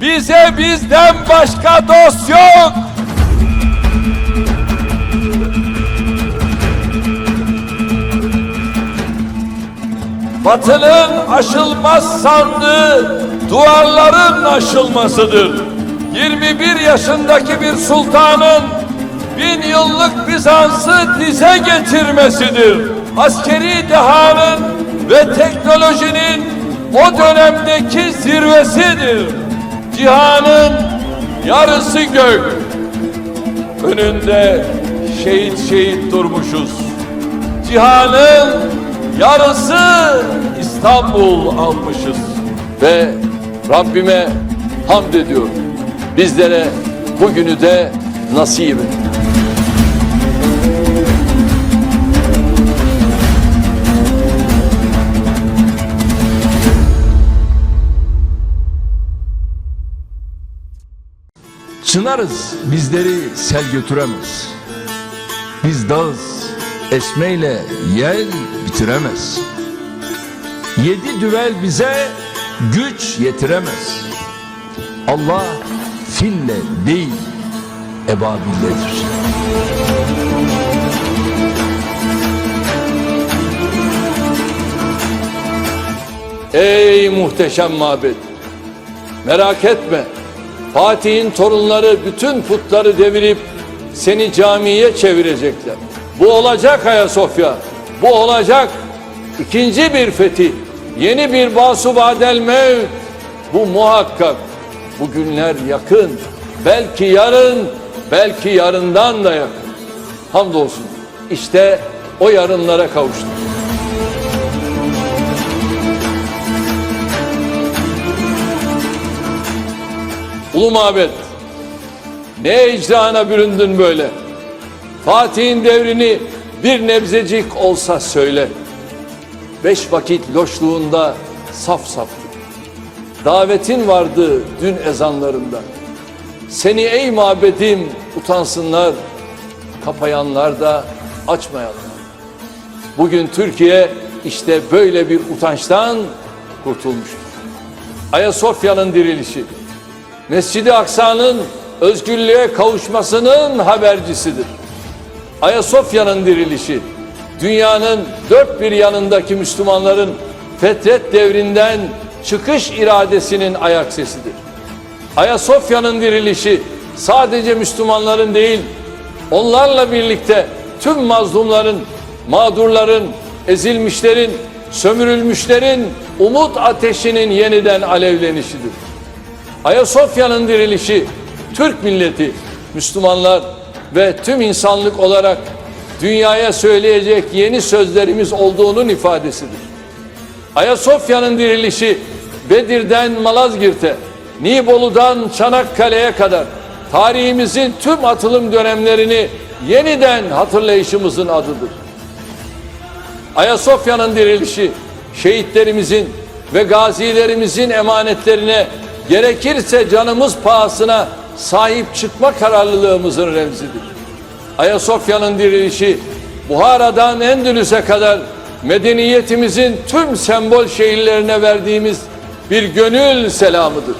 Bize bizden başka dost yok. Batının aşılmaz sandığı duvarların aşılmasıdır. 21 yaşındaki bir sultanın bin yıllık Bizans'ı dize getirmesidir. Askeri dehanın ve teknolojinin o dönemdeki zirvesidir. Cihanın yarısı gök. Önünde şehit şehit durmuşuz. Cihanın yarısı İstanbul almışız. Ve Rabbime hamd ediyorum. Bizlere bugünü de nasip et. Çınarız bizleri sel götüremez. Biz dağız esmeyle yel bitiremez. Yedi düvel bize güç yetiremez. Allah fille değil ebabilledir. Ey muhteşem mabet! Merak etme. Fatih'in torunları bütün putları devirip seni camiye çevirecekler. Bu olacak Ayasofya. Bu olacak. İkinci bir fetih. Yeni bir basubadel mevt. Bu muhakkak. Bu günler yakın. Belki yarın, belki yarından da yakın. Hamdolsun. İşte o yarınlara kavuştuk. Ulu mabet, ne icrana büründün böyle? Fatih'in devrini bir nebzecik olsa söyle. Beş vakit loşluğunda saf saftı. Davetin vardı dün ezanlarında. Seni ey mabedim utansınlar, kapayanlar da açmayanlar. Bugün Türkiye işte böyle bir utançtan kurtulmuştur. Ayasofya'nın dirilişi, Mescid-i Aksa'nın özgürlüğe kavuşmasının habercisidir. Ayasofya'nın dirilişi, dünyanın dört bir yanındaki Müslümanların fetret devrinden çıkış iradesinin ayak sesidir. Ayasofya'nın dirilişi sadece Müslümanların değil, onlarla birlikte tüm mazlumların, mağdurların, ezilmişlerin, sömürülmüşlerin umut ateşinin yeniden alevlenişidir. Ayasofya'nın dirilişi Türk milleti, Müslümanlar ve tüm insanlık olarak dünyaya söyleyecek yeni sözlerimiz olduğunun ifadesidir. Ayasofya'nın dirilişi Bedir'den Malazgirt'e, Nibolu'dan Çanakkale'ye kadar tarihimizin tüm atılım dönemlerini yeniden hatırlayışımızın adıdır. Ayasofya'nın dirilişi şehitlerimizin ve gazilerimizin emanetlerine gerekirse canımız pahasına sahip çıkma kararlılığımızın remzidir. Ayasofya'nın dirilişi Buhara'dan Endülüs'e kadar medeniyetimizin tüm sembol şehirlerine verdiğimiz bir gönül selamıdır.